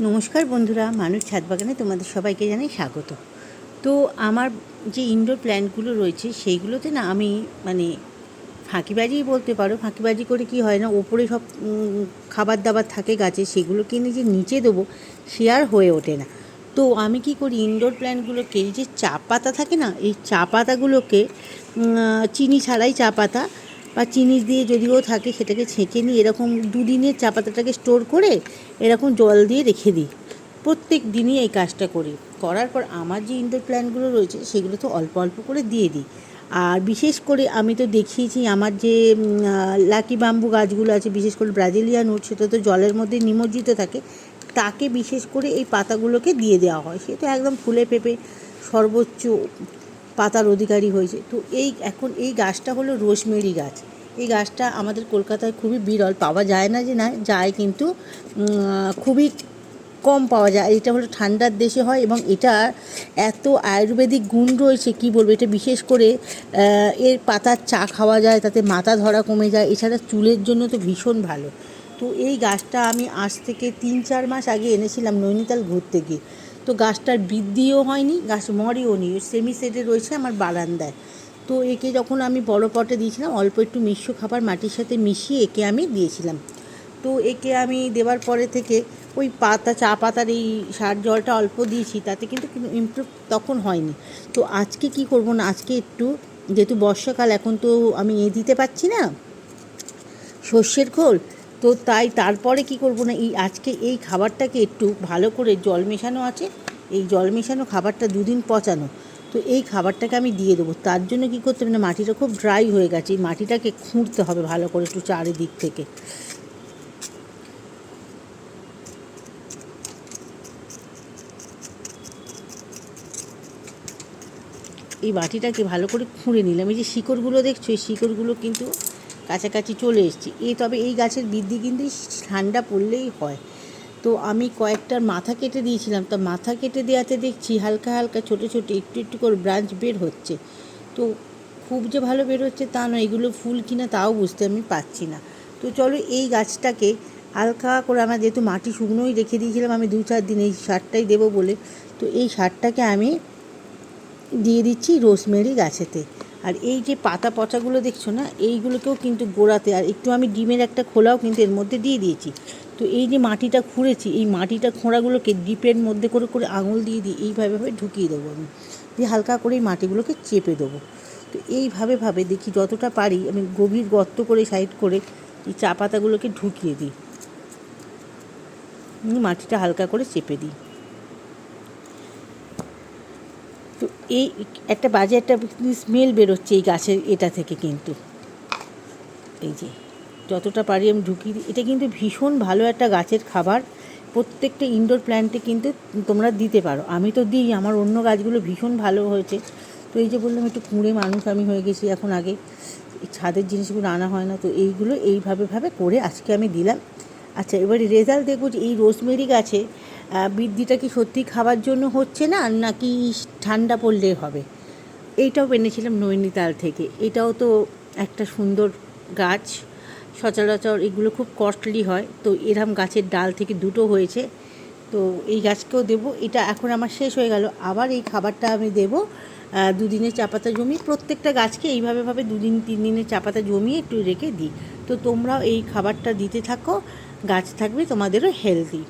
নমস্কার বন্ধুরা, মানুষ ছাদ বাগানে তোমাদের সবাইকে জানাই স্বাগত। তো আমার যে ইনডোর প্ল্যান্টগুলো রয়েছে, সেইগুলোতে না আমি মানে ফাঁকিবাজিই বলতে পারো, ফাঁকিবাজি করে কি হয় না, ওপরে সব খাবার দাবার থাকে গাছে সেগুলো কিনে যে নিচে দেবো, সে আর হয়ে ওঠে না। তো আমি কি করি ইনডোর প্ল্যান্টগুলোকে এই যে চা পাতা থাকে না, এই চা পাতাগুলোকে চিনি ছাড়াই চা পাতা বা চিনি দিয়ে যদিও থাকে, সেটাকে ছেঁকে নিই এরকম দুদিনের চা পাতাটাকে স্টোর করে এরকম জল দিয়ে রেখে দিই। প্রত্যেক দিনই এই কাজটা করি। করার পর আমার যে ইনডোর প্ল্যান্টগুলো রয়েছে, সেগুলো তো অল্প অল্প করে দিয়ে দিই। আর বিশেষ করে আমি তো দেখিয়েছি, আমার যে লাকি বাম্বু গাছগুলো আছে, বিশেষ করে ব্রাজিলিয়ান উড সেটা তো জলের মধ্যে নিমজ্জিত থাকে, তাকে বিশেষ করে এই পাতাগুলোকে দিয়ে দেওয়া হয়। সে তো একদম ফুলে পেঁপে সর্বোচ্চ পাতার অধিকারী হয়েছে। তো এই এখন এই গাছটা হলো রোজমেরি গাছ। এই গাছটা আমাদের কলকাতায় খুবই বিরল। পাওয়া যায় না যে না, যায় কিন্তু খুবই কম পাওয়া যায়। এটা হলো ঠান্ডার দেশে হয় এবং এটা এত আয়ুর্বেদিক গুণ রয়েছে, কি বলব? এটা বিশেষ করে এর পাতার চা খাওয়া যায়, তাতে মাথা ধরা কমে যায়। এছাড়া চুলের জন্য তো ভীষণ ভালো। তো এই গাছটা আমি আজ থেকে তিন চার মাস আগে এনেছিলাম নৈনিতাল ঘুরতে গিয়ে। তো গাছটার বৃদ্ধিও হয়নি, গাছ মরেও নি সেমি সেটে রয়েছে আমার বারান্দায়। তো একে যখন আমি বড় পটে দিয়েছিলাম, অল্প একটু মিশ্র খাবার মাটির সাথে মিশিয়ে একে আমি দিয়েছিলাম। তো একে আমি দেওয়ার পরে থেকে ওই পাতা, চা পাতার এই সার জলটা অল্প দিয়েছি, তাতে কিন্তু ইমপ্রুভ তখন হয়নি। তো আজকে কি করব না, আজকে একটু, যেহেতু বর্ষাকাল, এখন তো আমি এ দিতে পারছি না, সর্ষের খোল তো তাই তারপরে কি করব না? এই আজকে এই খাবারটাকে একটু ভালো করে জল মেশানো আছে। এই জল মেশানো খাবারটা দুদিন পচানো। তো এই খাবারটাকে আমি দিয়ে দেবো। তার জন্য কী করতে হবে না? মাটিটা খুব ড্রাই হয়ে গেছে। এই মাটিটাকে খুঁড়তে হবে ভালো করে একটু চারিদিক থেকে। এই বাটিটাকে ভালো করে খুঁড়ে নিলাম। এই যে শিকড়গুলো দেখছ? এই শিকড়গুলো কিন্তু কাছাকাছি চলে এসেছে। এই তবে এই গাছের বৃদ্ধি কিন্তু ঠান্ডা পড়লেই হয়। তো আমি কয়েকটার মাথা কেটে দিয়েছিলাম। তা মাথা কেটে দেওয়াতে দেখছি হালকা হালকা ছোটো ছোটো একটু একটু করে ব্রাঞ্চ বের হচ্ছে। তো খুব যে ভালো বের হচ্ছে তা নয়, এগুলো ফুল কিনা তাও বুঝতে আমি পাচ্ছি না। তো চলো এই গাছটাকে হালকা করে আমার যেহেতু মাটি শুকনোই রেখে দিয়েছিলাম, আমি দু চার দিন এই সারটাই দেবো বলে। তো এই সারটাকে আমি দিয়ে দিচ্ছি রোজমেরি গাছেতে। আর এই যে পাতা পচাগুলো দেখছ না, এইগুলোকেও কিন্তু গোড়াতে, আর একটু আমি ডিমের একটা খোলাও কিন্তু এর মধ্যে দিয়ে দিয়েছি। তো এই যে মাটিটা খুঁড়েছি, এই মাটিটা খোঁড়াগুলোকে ডিপের মধ্যে করে করে আঙুল দিয়ে দিই এইভাবে, ভাবে ঢুকিয়ে দেবো আমি। দিয়ে হালকা করে এই মাটিগুলোকে চেপে দেবো। তো এইভাবে, ভাবে দেখি যতটা পারি, আমি গভীর গর্ত করে, সাইড করে এই চা পাতাগুলোকে ঢুকিয়ে দিই। মাটিটা হালকা করে চেপে দিই তো এই একটা বাজে একটা স্মেল বেরোচ্ছে এই গাছের এটা থেকে কিন্তু। এই যে, যতটা পারি আমি দিই। এটা কিন্তু ভীষণ ভালো একটা গাছের খাবার। প্রত্যেকটা ইনডোর প্ল্যান্টে কিন্তু তোমরা দিতে পারো। আমি তো দিই, আমার অন্য গাছগুলো ভীষণ ভালো হয়েছে। তো এই যে বললাম, একটু কুঁড়ে মানুষ আমি হয়ে গেছি এখন আগে। ছাদের জিনিসগুলো আনা হয় না, তো এইগুলো এইভাবে ভাবে করে আজকে আমি দিলাম। আচ্ছা এবারে রেজাল্ট দেখব যে এই রোজমেরি গাছে বৃদ্ধিটা কি সত্যি খাবার জন্য হচ্ছে না, নাকি ঠান্ডা পড়লে হবে? এইটাও এনেছিলাম নৈনিতাল থেকে। এটাও তো একটা সুন্দর গাছ। সচরাচর এগুলো খুব কস্টলি হয়। তো এরম গাছের ডাল থেকে দুটো হয়েছে। তো এই গাছকেও দেবো। এটা এখন আমার শেষ হয়ে গেল। আবার এই খাবারটা আমি দেবো দুদিনের চা পাতা জমিয়ে। প্রত্যেকটা গাছকে এইভাবেভাবে দুদিন, তিন দিনের চা পাতা জমিয়ে একটু রেখে দিই। তো তোমরাও এই খাবারটা দিতে থাকো। গাছ থাকবে তোমাদেরও হেলদি